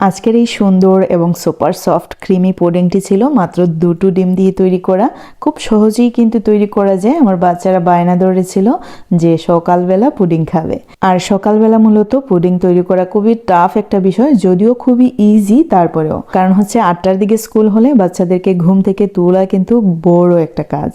আজকের এই সুন্দর এবং সুপার সফট ক্রিমি পুডিংটি ছিল মাত্র দুটো ডিম দিয়ে তৈরি করা। খুব সহজেই কিন্তু তৈরি করা যায়। আমার বাচ্চারা বায়না ধরেছিল যে সকালবেলা পুডিং খাবে। আর সকালবেলা মূলত পুডিং তৈরি করা খুবই টাফ একটা বিষয়, যদিও খুবই ইজি তারপরেও। কারণ হচ্ছে আটটার দিকে স্কুল হলে বাচ্চাদেরকে ঘুম থেকে তোলা কিন্তু বড় একটা কাজ।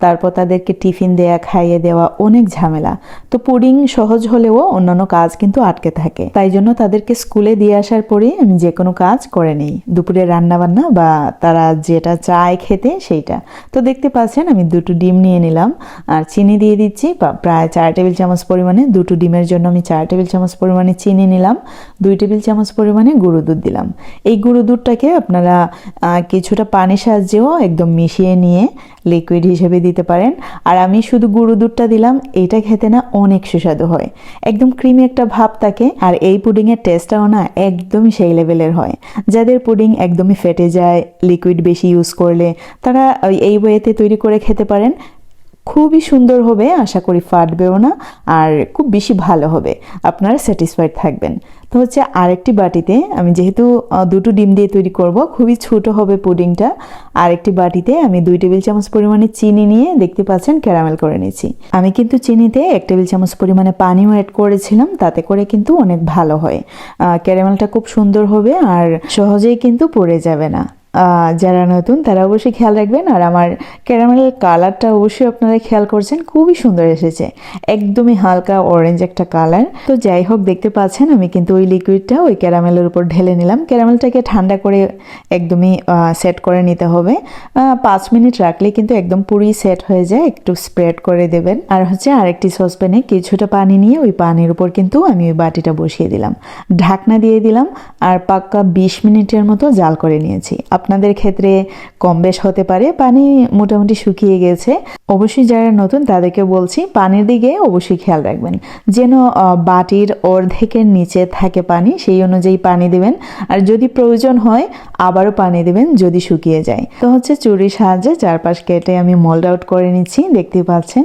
তারপর তাদেরকে টিফিন দেয়া, খাইয়ে দেওয়া অনেক ঝামেলা। তো পুডিং সহজ হলেও অন্যান্য কাজ কিন্তু আটকে থাকে। তাই জন্য তাদেরকে স্কুলে দিয়ে আসার পরে আমি যে কোনো কাজ করে নিই। দুপুরে রান্না বান্না বা তারা যেটা চায় খেতে সেইটা। তো দেখতে পাচ্ছেন আমি দুটো ডিম নিয়ে নিলাম। আর চিনি দিয়ে দিচ্ছি প্রায় চার টেবিল চামচ পরিমাণে। দুটো ডিমের জন্য আমি চার টেবিল চামচ পরিমাণে চিনি নিলাম। দুই টেবিল চামচ পরিমাণে গুঁড়ো দুধ দিলাম। এই গুঁড়ো দুধটাকে আপনারা কিছুটা পানির সাহায্যেও একদম মিশিয়ে নিয়ে লিকুইড হিসেবে দিতে পারেন। আর আমি শুধু গুঁড়ো দুধটা দিলাম, এটা খেতে না অনেক সুস্বাদু হয়। একদম ক্রিমি একটা ভাব থাকে, আর এই পুডিংয়ের টেস্টটাও না একদমই সেই লেভেলের হয়। যাদের পুডিং একদমই ফেটে যায় লিকুইড বেশি ইউজ করলে, তারা এই ওয়েতে তৈরি করে খেতে পারেন। খুবই সুন্দর হবে, আশা করি ফাটবেও না, আর খুব বেশি ভালো হবে। আপনারা স্যাটিসফাইড থাকবেন। তো হচ্ছে আরেকটি বাটিতে আমি যেহেতু দুটো ডিম দিয়ে তৈরি করব, খুবই ছোট হবে পুডিংটা। আরেকটি বাটিতে আমি দুই টেবিল চামচ পরিমাণে চিনি নিয়ে দেখতে পাচ্ছেন ক্যারামেল করে নিয়েছি। আমি কিন্তু চিনিতে এক টেবিল চামচ পরিমাণে পানিও অ্যাড করেছিলাম, তাতে করে কিন্তু অনেক ভালো হয়। ক্যারামেলটা খুব সুন্দর হবে আর সহজেই কিন্তু পড়ে যাবে না। যারা নতুন, তারা অবশ্যই খেয়াল রাখবেন। আর আমার ক্যারামেলের কালারটা অবশ্যই আপনারা খেয়াল করছেন, খুবই সুন্দর এসেছে। একদমই হালকা অরেঞ্জ একটা কালার তো যাই হোক, দেখতে পাচ্ছেন, আমি কিন্তু ওই লিকুইডটা ওই ক্যারামেলের উপর ঢেলে নিলাম। ক্যারামেলটাকে ঠান্ডা করে একদমই সেট করে নিতে হবে। পাঁচ মিনিট রাখলে কিন্তু একদম পুরোই সেট হয়ে যায়। একটু স্প্রেড করে দেবেন। আর হচ্ছে আরেকটি সসপ্যানে কিছুটা পানি নিয়ে ওই পানির উপর কিন্তু আমি ওই বাটিটা বসিয়ে দিলাম। ঢাকনা দিয়ে দিলাম। আর পাক্কা বিশ মিনিটের মতো জাল করে নিয়েছি। আপনাদের ক্ষেত্রে কম বেশ হতে পারে। পানি মোটামুটি শুকিয়ে গেছে। অবশ্যই যারা নতুন তাদেরকে বলছি, পানির দিকে অবশ্যই খেয়াল রাখবেন। যেন বাটির অর্ধেকের নিচে থাকে পানি, সেই অনুযায়ী পানি দেবেন। আর যদি প্রয়োজন হয়, আবারও পানি দেবেন যদি শুকিয়ে যায়। তো হচ্ছে চুরির সাহায্যে চারপাশ কেটে আমি মোল্ড আউট করে নিচ্ছি। দেখতে পাচ্ছেন।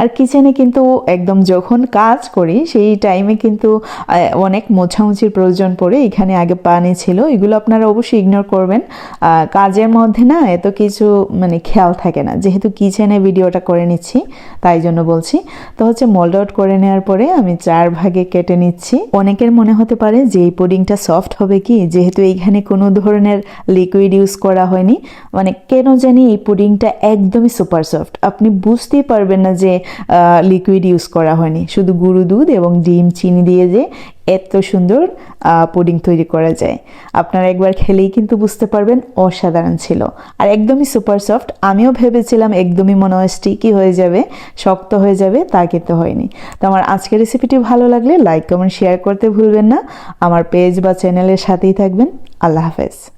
আর কিচেনে কিন্তু একদম যখন কাজ করি, সেই টাইমে কিন্তু অনেক মোছামুছির প্রয়োজন পড়ে। এখানে আগে পানি ছিল, এগুলো আপনারা অবশ্যই ইগনোর করবেন। কাজের মধ্যে না, এত কিছু মানে খেয়াল থাকে না। যেহেতু কিচেনে ভিডিওটা করে নিচ্ছি, তাই জন্য বলছি। তো হচ্ছে মোল্ড আউট করে নেওয়ার পরে আমি চার ভাগে কেটে নিচ্ছি। অনেকের মনে হতে পারে যে এই পুডিংটা সফট হবে কি? যেহেতু এইখানে কোনো ধরনের লিকুইড ইউজ করা হয়নি। মানে কেন জানি এই পুডিংটা একদমই সুপার সফট আপনি বুঝতেই পারবেন না যে লিকুইড ইউজ করা হয়নি। শুধু গুঁড়ো দুধ এবং ডিম, চিনি দিয়ে যে এত সুন্দর পুডিং তৈরি করা যায়। আপনারা একবার খেলেই কিন্তু বুঝতে পারবেন, অসাধারণ ছিল। আর একদমই সুপার সফট আমিও ভেবেছিলাম একদমই মনে হয় স্টিকি হয়ে যাবে, শক্ত হয়ে যাবে, তা কিন্তু হয়নি। তো আমার আজকের রেসিপিটি ভালো লাগলে লাইক কমেন্ট শেয়ার করতে ভুলবেন না। আমার পেজ বা চ্যানেলের সাথেই থাকবেন। আল্লাহ হাফেজ।